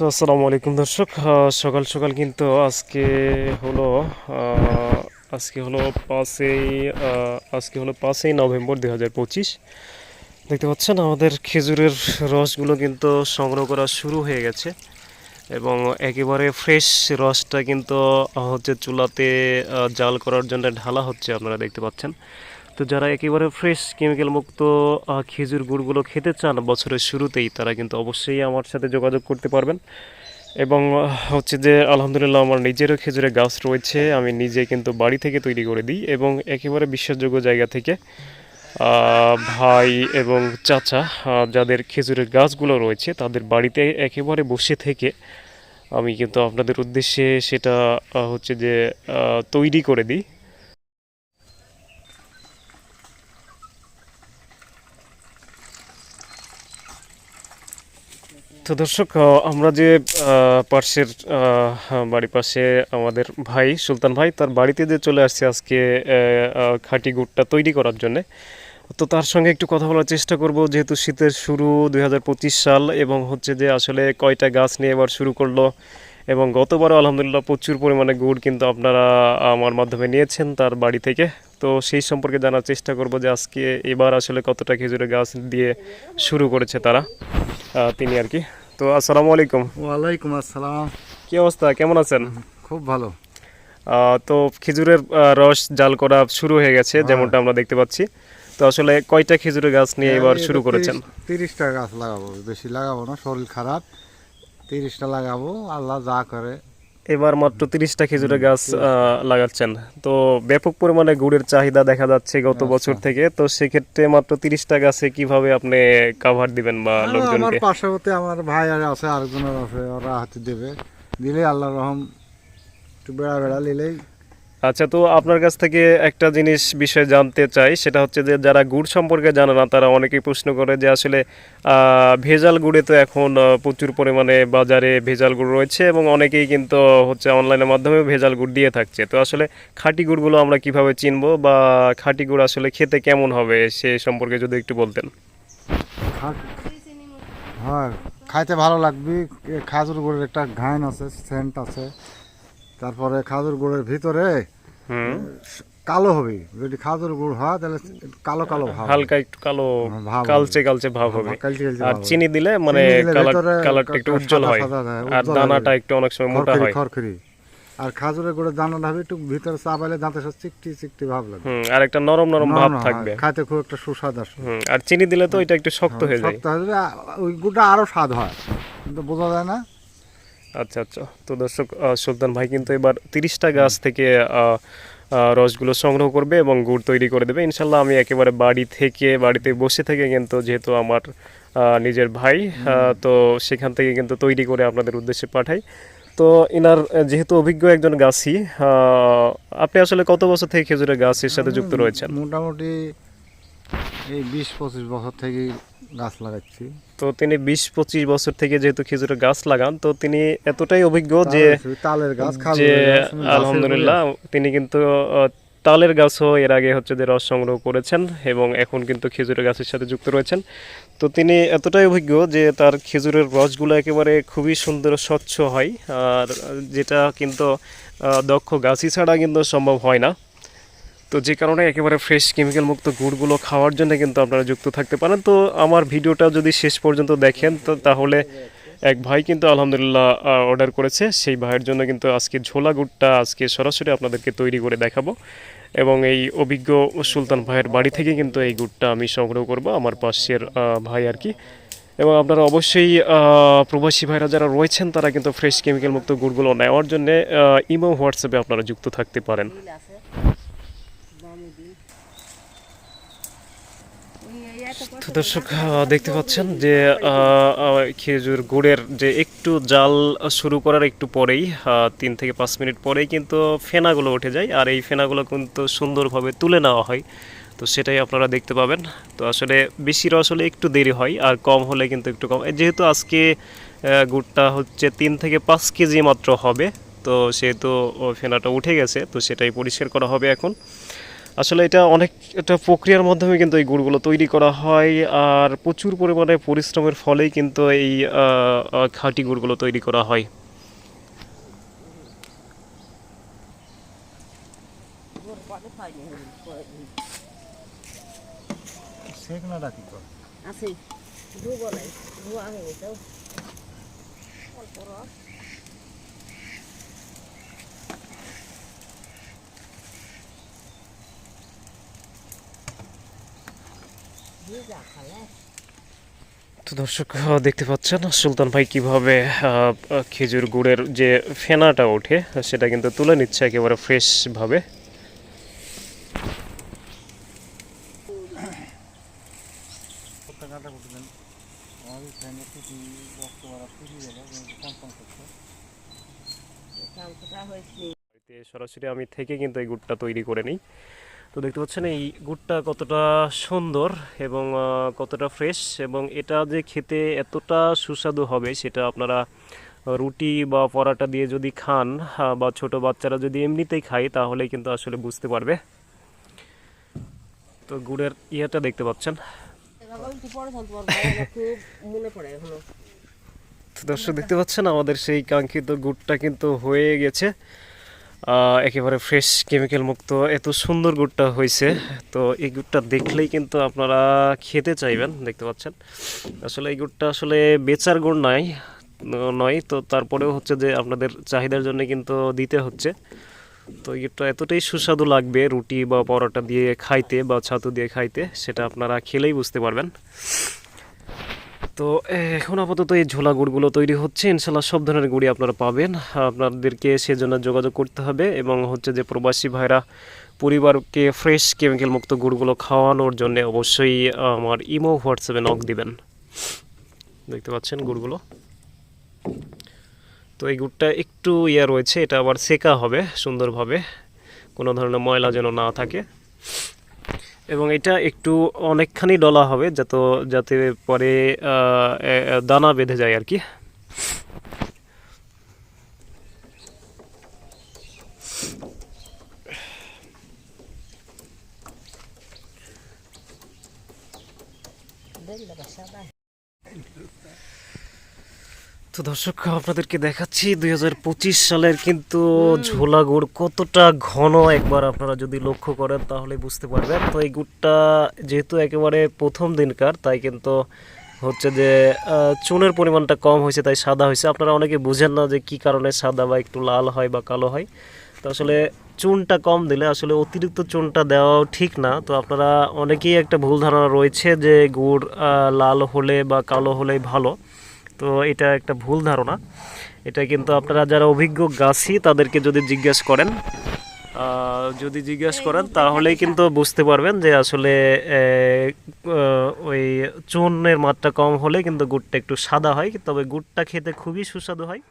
তো আসসালামু আলাইকুম দর্শক। সকাল সকাল কিন্তু আজকে হলো আজকে হলো পাঁচই আজকে হলো পাঁচই নভেম্বর দু হাজার পঁচিশ। দেখতে পাচ্ছেন আমাদের খেজুরের রসগুলো কিন্তু সংগ্রহ করা শুরু হয়ে গেছে এবং একেবারে ফ্রেশ রসটা কিন্তু হচ্ছে চুলাতে জাল করার জন্য ঢালা হচ্ছে আপনারা দেখতে পাচ্ছেন। তো যারা একেবারে ফ্রেশ কেমিক্যাল মুক্ত খেজুর গুড়গুলো খেতে চান বছরের শুরুতেই, তারা কিন্তু অবশ্যই আমার সাথে যোগাযোগ করতে পারবেন। এবং হচ্ছে যে, আলহামদুলিল্লাহ আমার নিজেরও খেজুরের গাছ রয়েছে, আমি নিজে কিন্তু বাড়ি থেকে তৈরি করে দিই এবং একেবারে বিশ্বাসযোগ্য জায়গা থেকে ভাই এবং চাচা যাদের খেজুরের গাছগুলো রয়েছে, তাদের বাড়িতে একেবারে বসে থেকে আমি কিন্তু আপনাদের উদ্দেশ্যে সেটা হচ্ছে যে তৈরি করে দিই। তো দর্শক আমরা যে পার্শ্বের বাড়ির পাশে আমাদের ভাই, সুলতান ভাই, তার বাড়িতে যে চলে আসছে আজকে খাঁটি গুড়টা তৈরি করার জন্যে, তো তার সঙ্গে একটু কথা বলার চেষ্টা করব। যেহেতু শীতের শুরু দু হাজার পঁচিশ সাল এবং হচ্ছে যে আসলে কয়টা গাছ নিয়ে এবার শুরু করল এবং গতবারও আলহামদুলিল্লাহ প্রচুর পরিমাণে গুড় কিন্তু আপনারা আমার মাধ্যমে নিয়েছেন তার বাড়ি থেকে। তো সেই সম্পর্কে জানার চেষ্টা করব যে আজকে এবার আসলে কতটা খেজুরের গাছ দিয়ে শুরু করেছে তারা তিনি আর কি। তো আসসালামু আলাইকুম। ওয়ালাইকুম আসসালাম। কি অবস্থা? কেমন আছেন? খুব ভালো। তো খেজুরের রস জাল করা শুরু হয়ে গেছে যেমনটা আমরা দেখতে পাচ্ছি। তো আসলে কয়টা খেজুরের গাছ নিয়ে এবার শুরু করেছেন? তিরিশটা গাছ লাগাবো বেশি লাগাবো না শরীর খারাপ। তিরিশটা লাগাবো আল্লাহ যা করে এবার মাত্র তিরিশটা খেজুরের গাছ লাগাচ্ছেন। তো ব্যাপক পরিমাণে গুড়ের চাহিদা দেখা যাচ্ছে গত বছর থেকে। তো সেক্ষেত্রে মাত্র তিরিশটা গাছে কীভাবে আপনি কাভার দিবেন বা আমার লোকজনকে? পাশে হতে আমার ভাই আর আছে আরেকজনের আছে ওরা হাতে দেবে। দিলে আল্লাহ রহম একটু বেড়া বেড়া নিলেই আচ্ছা তো আপনার কাছ থেকে একটা জিনিস বিষয়ে জানতে চাই, সেটা হচ্ছে যে যারা গুড় সম্পর্কে জানে না, তারা অনেকেই প্রশ্ন করে যে আসলে ভেজাল গুড়ে তো এখন প্রচুর পরিমাণে বাজারে ভেজাল গুড় রয়েছে এবং অনেকেই কিন্তু হচ্ছে অনলাইনের মাধ্যমে ভেজাল গুড় দিয়ে থাকছে। তো আসলে খাঁটি গুড়গুলো আমরা কীভাবে চিনবো বা খাঁটি গুড় আসলে খেতে কেমন হবে, সে সম্পর্কে যদি একটু বলতেন। হ্যাঁ খাইতে ভালো লাগবে। খাজুর গুড়ের একটা ঘান আছে, সেন্ট আছে। তারপরে খাজুর গুড়ের ভিতরে কালো হবে। যদি খাজুর গুড় হয় তাহলে কালো কালো ভাব হালকা একটু কালো। কালচে কালচে ভাব হবে। আর চিনি দিলে মানে কালার কালারটা একটু উজ্জ্বল হয়। আর দানাটা একটু অনেক সময় মোটা হয়। খড়খড়ি। আর খাজুরের গুড়ের দানাটা হবে একটু ভিতরে চাপাইলে দাঁতে সব চিকটি চিকটি ভাব লাগে। আর একটা নরম নরম ভাব থাকবে। খাইতে খুব একটা সুস্বাদ আসে। আর চিনি দিলে তো এটা একটু শক্ত হয়ে যায়। শক্ত হয়ে যাবে, আ- ওই গুড়টা আরও স্বাদ হয়। কিন্তু বোঝা যায় না আচ্ছা আচ্ছা। তো দর্শক সুলতান ভাই কিন্তু এবার তিরিশটা গাছ থেকে রসগুলো সংগ্রহ করবে এবং গুড় তৈরি করে দেবে। ইনশাল্লাহ আমি একেবারে বাড়ি থেকে বাড়িতে বসে থেকে কিন্তু যেহেতু আমার নিজের ভাই তো সেখান থেকে কিন্তু তৈরি করে আপনাদের উদ্দেশ্যে পাঠাই। তো ইনার আহ, যেহেতু অভিজ্ঞ একজন গাছই আপনি আসলে কত বছর থেকে খেজুরের গাছের সাথে যুক্ত রয়েছেন? মোটামুটি এই বিশ পঁচিশ বছর থেকে গাছ লাগাচ্ছি। তো তিনি বিশ পঁচিশ বছর থেকে যেহেতু খেজুরের গাছ লাগান তো তিনি এতটাই অভিজ্ঞ যে তালের- গাছ যে আলহামদুলিল্লাহ তিনি কিন্তু তালের গাছও এর আগে হচ্ছে যে রস সংগ্রহ করেছেন এবং এখন কিন্তু খেজুরের গাছের সাথে যুক্ত রয়েছেন। তো তিনি এতটাই অভিজ্ঞ যে তার খেজুরের রসগুলো একেবারে খুবই সুন্দর স্বচ্ছ হয় আর যেটা কিন্তু দক্ষ গাছই ছাড়া কিন্তু সম্ভব হয় না। তো যে কারণে একেবারে ফ্রেশ কেমিক্যাল মুক্ত গুড়গুলো খাওয়ার জন্য কিন্তু আপনারা যুক্ত থাকতে পারেন। তো আমার ভিডিওটা যদি শেষ পর্যন্ত দেখেন, তো তাহলে এক ভাই কিন্তু আলহামদুলিল্লাহ অর্ডার করেছে। সেই ভাইয়ের জন্য কিন্তু আজকে ঝোলা গুড়টা আজকে সরাসরি আপনাদেরকে তৈরি করে দেখাবো। এবং এই অভিজ্ঞ সুলতান ভাইয়ের বাড়ি থেকে কিন্তু এই গুড়টা আমি সংগ্রহ করব, আমার পাশের ভাই আর কি। এবং আপনারা অবশ্যই প্রবাসী ভাইরা যারা রয়েছেন, তারা কিন্তু ফ্রেশ কেমিক্যাল মুক্ত গুড়গুলো নেওয়ার জন্য ইমো হোয়াটসঅ্যাপে আপনারা যুক্ত থাকতে পারেন। তো দর্শক দেখতে পাচ্ছেন যে খেজুর গুড়ের যে একটু জাল শুরু করার একটু পরেই তিন থেকে পাঁচ মিনিট পরেই কিন্তু ফেনাগুলো উঠে যায়, আর এই ফেনাগুলো কিন্তু সুন্দরভাবে তুলে নেওয়া হয়। তো সেটাই আপনারা দেখতে পাবেন। তো আসলে বেশি রস হলে একটু দেরি হয়, আর কম হলে কিন্তু একটু কম। যেহেতু আজকে গুড়টা হচ্ছে তিন থেকে পাঁচ কেজি মাত্র হবে, তো সেহেতু ফেনাটা উঠে গেছে, তো সেটাই পরিষ্কার করা হবে এখন। আসলে এটা অনেক একটা প্রক্রিয়ার মাধ্যমে কিন্তু এই গুড়গুলো তৈরি করা হয় আর প্রচুর পরিমাণে পরিশ্রমের ফলেই কিন্তু এই খাঁটি গুড়গুলো তৈরি করা হয়। আছে। তো দর্শক দেখতে পাচ্ছেন সুলতান ভাই কীভাবে খেজুর গুড়ের যে ফেনাটা ওঠে সেটা কিন্তু তুলে নিচ্ছে একেবারে ফ্রেশ ভাবে প্রত্যেকটা বলতেন আমাদের ফ্যানের থেকে রক্ত বাড়া শুরু গেল কনফার্ম করতে কামটা হয়েছে। বাড়িতে সরাসরি আমি থেকে কিন্তু এই গুড়টা তৈরি করে নিই। তো দেখতে পাচ্ছেন এই গুড়টা কতটা সুন্দর এবং কতটা ফ্রেশ এবং এটা যে খেতে এতটা সুস্বাদু হবে সেটা আপনারা রুটি বা পরাটা দিয়ে যদি খান বা ছোট বাচ্চারা যদি এমনিতেই খায় তাহলে কিন্তু আসলে বুঝতে পারবে। তো গুড়ের ইয়েটা দেখতে পাচ্ছেন। দর্শক দেখতে পাচ্ছেন আমাদের সেই কাঙ্ক্ষিত গুড়টা কিন্তু হয়ে গেছে। একেবারে ফ্রেশ কেমিক্যাল মুক্ত, এত সুন্দর গুড়টা হয়েছে। তো এই গুড়টা দেখলেই কিন্তু আপনারা খেতে চাইবেন, দেখতে পাচ্ছেন। আসলে এই গুড়টা আসলে বেচার গুড় নাই, নয়। তো তারপরেও হচ্ছে যে আপনাদের চাহিদার জন্য কিন্তু দিতে হচ্ছে। তো এই গুড়টা এতটাই সুস্বাদু লাগবে রুটি বা পরোটা দিয়ে খাইতে বা ছাতু দিয়ে খাইতে, সেটা আপনারা খেলেই বুঝতে পারবেন। তো এখন আপাতত এই ঝোলা গুড়গুলো তৈরি হচ্ছে। ইনশাল্লাহ সব ধরনের গুড়ি আপনারা পাবেন। আপনাদেরকে সেজন্য যোগাযোগ করতে হবে এবং হচ্ছে যে প্রবাসী ভাইরা পরিবারকে ফ্রেশ কেমিক্যাল মুক্ত গুড়গুলো খাওয়ানোর জন্য অবশ্যই আমার ইমো, হোয়াটসঅ্যাপে নক দিবেন। দেখতে পাচ্ছেন গুড়গুলো? তো এই গুড়টা একটু ইয়া রয়েছে, এটা আবার সেকা হবে সুন্দরভাবে। কোনো ধরনের ময়লা যেন না থাকে। এবং এটা একটু অনেকখানি ডলা হবে যাতে যাতে পরে দানা বেঁধে যায় আর কি। তো দর্শক, আপনাদেরকে দেখাচ্ছি, দুই হাজার পঁচিশ সালের কিন্তু ঝোলা গুড় কতটা ঘন একবার আপনারা যদি লক্ষ্য করেন তাহলে বুঝতে পারবেন। তো এই গুড়টা যেহেতু একেবারে প্রথম দিনকার, তাই কিন্তু হচ্ছে যে চুনের পরিমাণটা কম হয়েছে, তাই সাদা হয়েছে। আপনারা অনেকে বুঝেন না যে কি কারণে সাদা বা একটু লাল হয় বা কালো হয়। তো আসলে চুনটা কম দিলে আসলে অতিরিক্ত চুনটা দেওয়াও ঠিক না। তো আপনারা অনেকেই একটা ভুল ধারণা রয়েছে যে গুড় লাল হলে বা কালো হলেই ভালো। তো এটা একটা ভুল ধারণা। এটা কিন্তু আপনারা যারা অভিজ্ঞ গাছি, তাদেরকে যদি জিজ্ঞেস করেন যদি জিজ্ঞেস করেন, তাহলেই কিন্তু বুঝতে পারবেন যে আসলে ওই চুনের মাত্রা কম হলে কিন্তু গুড়টা একটু সাদা হয়, তবে গুড়টা খেতে খুবই সুস্বাদু হয়।